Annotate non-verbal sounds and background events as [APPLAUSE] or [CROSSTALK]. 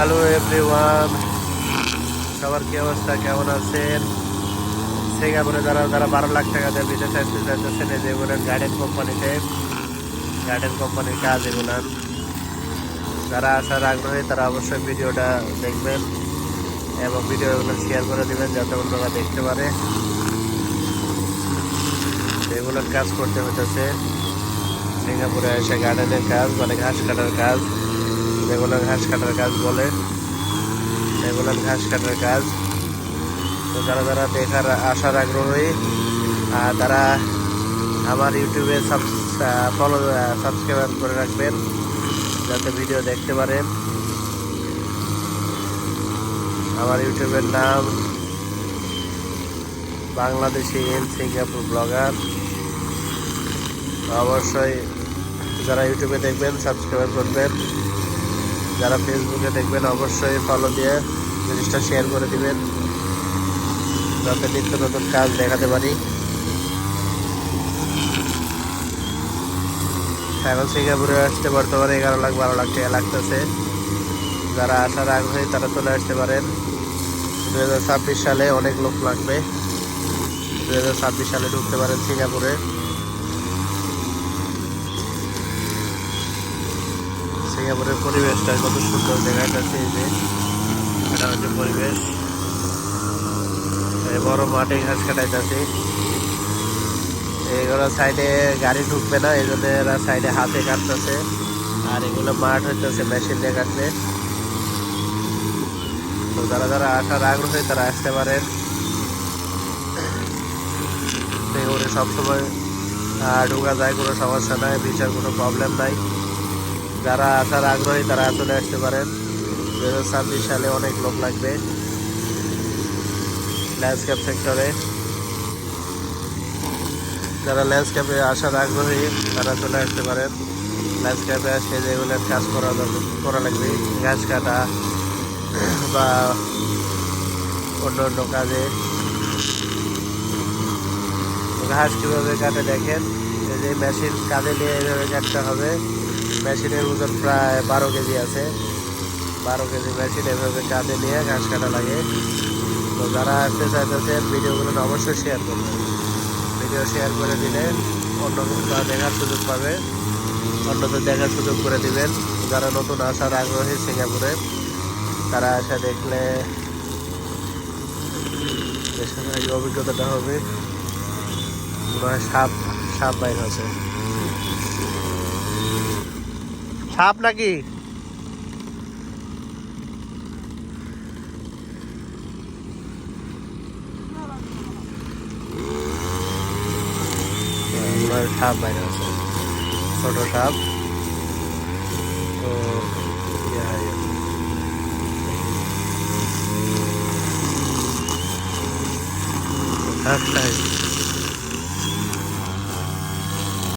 Hello everyone সবার কি অবস্থা? কেমন আছেন? সিঙ্গাপুরে যারা যারা বারো লাখ টাকা দিয়ে বিদেশে আসতে চাইতেছেন যে বলেন গার্ডেন কোম্পানিতে গার্ডেন কোম্পানির কাজ এগুলো। যারা আসার আগ্রহী, তারা অবশ্যই ভিডিওটা দেখবেন এবং ভিডিওগুলো শেয়ার করে দিবেন, যাতে অন্যরা দেখতে পারে। এগুলোর কাজ করতে হতেছে সিঙ্গাপুরে এসে গার্ডেনের কাজ মানে ঘাস কাটার কাজ। যেগুলো ঘাস কাটার কাজ বলে। এগুলো ঘাস কাটার কাজ। তো যারা যারা দেখার আসার আগ্রহী আর তারা আমার ইউটিউবে ফলো সাবস্ক্রাইব করে রাখবেন, যাতে ভিডিও দেখতে পারেন। আমার ইউটিউবের নাম বাংলাদেশি ইন সিঙ্গাপুর ব্লগার। অবশ্যই যারা ইউটিউবে দেখবেন সাবস্ক্রাইব করবেন। যারা ফেসবুকে দেখবেন, অবশ্যই ফলো দিয়ে জিনিসটা শেয়ার করে দিবেন। যাতে নিত্য নতুন কাজ দেখাতে পারি। এখন সিঙ্গাপুরে আসতে বর্তমানে এগারো লাখ, বারো লাখ টাকা লাগতেছে। যারা আসার আগ্রহী, তারা চলে আসতে পারেন। দু হাজার ছাব্বিশ সালে অনেক লোক লাগবে। দু হাজার ছাব্বিশ সালে ঢুকতে পারেন সিঙ্গাপুরে। সিঙ্গাপুরের পরিবেশটা কত সুন্দর দেখা যাচ্ছে যে। এটা হচ্ছে পরিবেশ। বড় মাঠে ঘাস কাটাইতেছে। এগুলো সাইডে গাড়ি ঢুকবে না, এই জন্য এরা সাইডে হাতে কাটতেছে। আর এগুলো মাঠ হইতেছে মেশিন দিয়ে কাটবে তো যারা যারা আসার আগ্রহী, তারা আসতে পারেন। সবসময় ঢোকা যায়, কোনো সমস্যা নাই ভিসার কোনো প্রবলেম নাই। যারা আসার আগ্রহী, তারা চলে আসতে পারেন। দু হাজার ছাব্বিশ সালে অনেক লোক লাগবে ল্যান্ডস্কেপ সেক্টরে যারা ল্যান্ডস্কেপে আসার আগ্রহী, তারা চলে আসতে পারেন। ল্যান্ডস্কেপে আসে যেগুলোর কাজ করা করা লাগবে। গাছ কাটা [CLEARS THROAT] বা অন্য অন্য কাজে। ঘাস কীভাবে কাটে দেখেন? এই যে মেশিন কাঁধে নিয়ে এইভাবে কাটতে হবে। মেশিনের ওজন প্রায় বারো কেজি আছে। বারো কেজি মেশিন এভাবে কাঁধে নিয়ে ঘাস কাটা লাগে। তো যারা আসতে চাইতেছেন, ভিডিওগুলো অবশ্যই শেয়ার করবেন। ভিডিও শেয়ার করে দিলে অন্য দেখার সুযোগ পাবে। অন্যদের দেখার সুযোগ করে দিবেন। যারা নতুন আসার আগ্রহী সিঙ্গাপুরে, তারা আসা দেখলে অভিজ্ঞতাটা হবে। সাপ সাপ বাইর আছে সাপ নাকি মনে হয় সাপ বাইরে আছে ছোট সাপ তো ইয়ে হয় ঘাস খায়